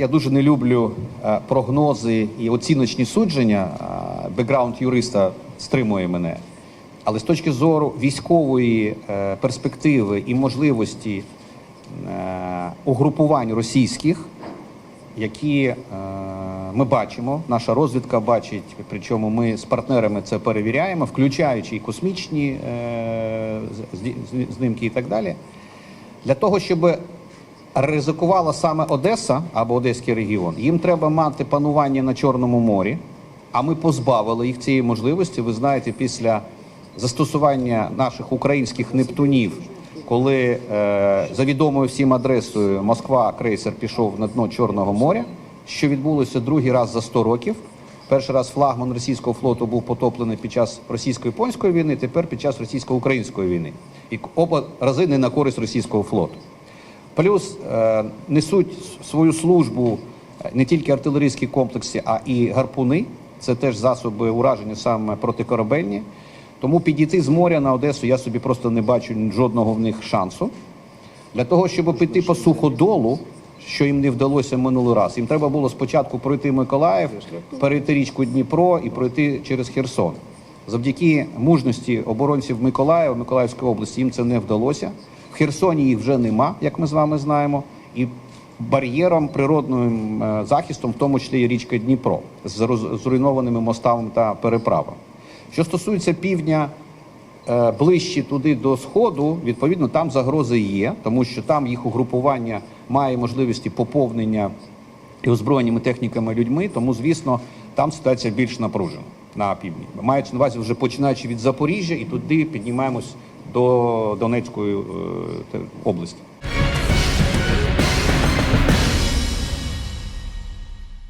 я дуже не люблю е, прогнози і оціночні судження. Е, Бекграунд юриста стримує мене. Але з точки зору військової е, перспективи і можливості угрупувань російських, які ми бачимо, наша розвідка бачить, причому ми з партнерами це перевіряємо, включаючи і космічні знімки і так далі. Для того, щоб ризикувала саме Одеса або Одеський регіон, їм треба мати панування на Чорному морі, а ми позбавили їх цієї можливості. Ви знаєте, після застосування наших українських нептунів, коли е, за відомою всім адресою Москва крейсер пішов на дно Чорного моря, що відбулося другий раз за 100 років. Перший раз флагман російського флоту був потоплений під час російсько-японської війни, тепер під час російсько-української війни. І оба рази не на користь російського флоту. Плюс е, несуть свою службу е, не тільки артилерійські комплекси, а і гарпуни. Це теж засоби ураження саме протикорабельні. Тому підійти з моря на Одесу я собі просто не бачу жодного в них шансу. Для того, щоб піти по суходолу, що їм не вдалося минулий раз, їм треба було спочатку пройти Миколаїв, перейти річку Дніпро і пройти через Херсон. Завдяки мужності оборонців Миколаєва, Миколаївської області, їм це не вдалося. В Херсоні їх вже нема, як ми з вами знаємо. І бар'єром природним е, захистом, в тому числі і річка Дніпро, з зруйнованими мостами та переправами. Що стосується півдня е, ближче туди до сходу, відповідно, там загрози є, тому що там їх угрупування має можливості поповнення і озброєними техніками людьми. Тому, звісно, там ситуація більш напружена на півдні. Мається на увазі вже починаючи від Запоріжжя і туди піднімаємось до Донецької е, області.